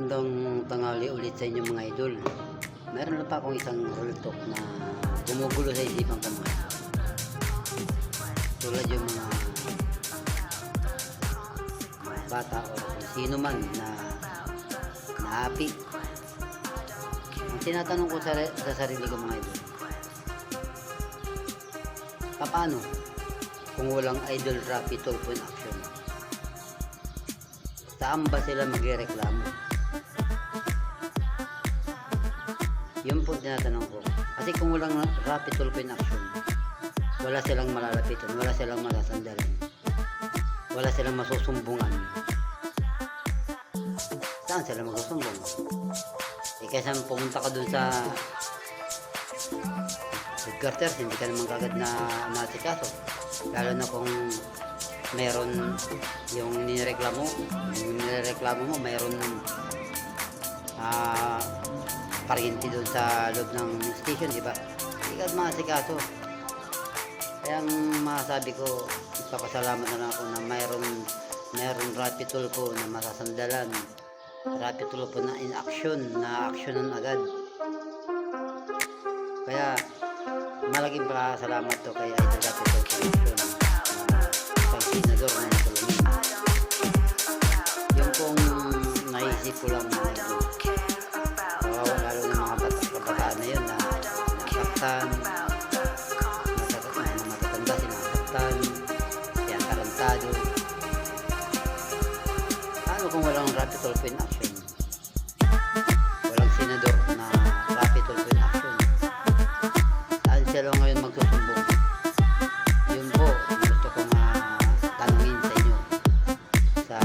Magandang tanghali ulit sa inyo mga idol. Meron lang pa akong isang real talk na gumugulo sa isipan ko mga. Tulad yung mga bata o sino man na naapi. Ang tinatanong ko sa, sa sarili ko mga idol, paano kung walang idol rapid tulpo in action? Saan ba sila magreklamo? Yun po tinatanong ko. Kasi kung walang rapid tulpo in action, wala silang malalapitan, wala silang masasandalan, wala silang masusumbungan. Saan sila magsusumbong? Eh kaysa pumunta ka dun sa headquarters, hindi ka naman kagad na nasikaso. Lalo na kung meron yung nireklamo, yung nireklamo mo, mayroon ah parinti doon sa loob ng station, di ba? Hindi ka masikaso. Kaya ang masasabi ko, ipapasalamat na lang ako na mayroon mayroon rapid tulpo na masasandalan. Rapid tulpo na in action, na actionan agad. Kaya malaking pasalamat to kay Idol Rapid Tulpo action isang senador na natulungin. Yung pong naisip ko lang na ito. Nasaktan, nasaktan, mga matatanda sinasaktan, kaya tarantado. Ano kung walang rapid tulpo in action? Walang senador na rapid tulpo in action. Saan sila ngayon magsusumbong? Yun po, gusto kong ah, tanungin sa inyo sa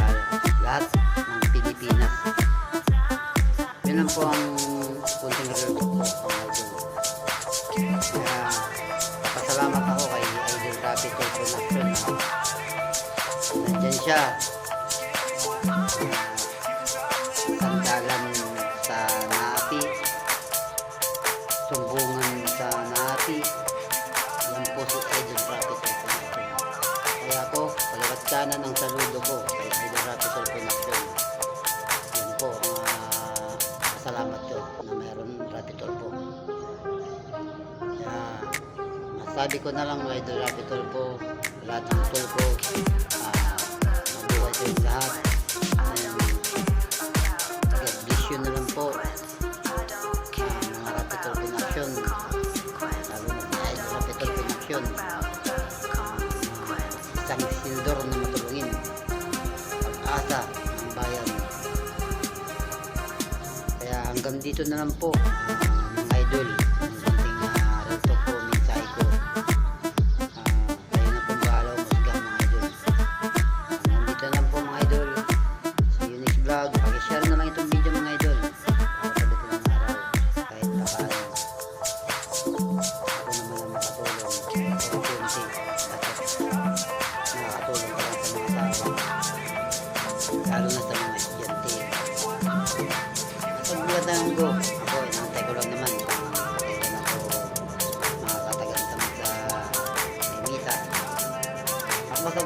lahat ng Pilipinas. Yun lang po ang kunting real Kaya, pasalamat ako kay Idol Capital Production na nandyan siya. Sandalan sa naapi, sumbungan sa naapi, yan po si Idol Capital Production. Kaya ako, palagat kanan ang saludo ko masabi ko na lang mga Idol Rapitol po, lahat ng tol po, ah, mabuhay sa lahat. And, God bless you na lang po. Ah, mga Rapitol Production. Lalo na si Idol Rapitol Production. Isang sindor na matulungin. Pag-asa ng bayan. Kaya hanggang dito na lang po,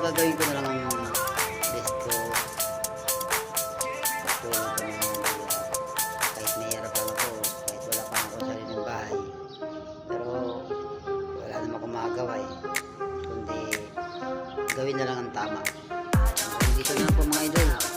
gagawin ko na lang yung let's go tulad ng kahit may lang ako kahit wala pa ako sa ng bahay pero wala naman akong makagawa eh kundi gawin na lang ang tama so, dito na po mga idol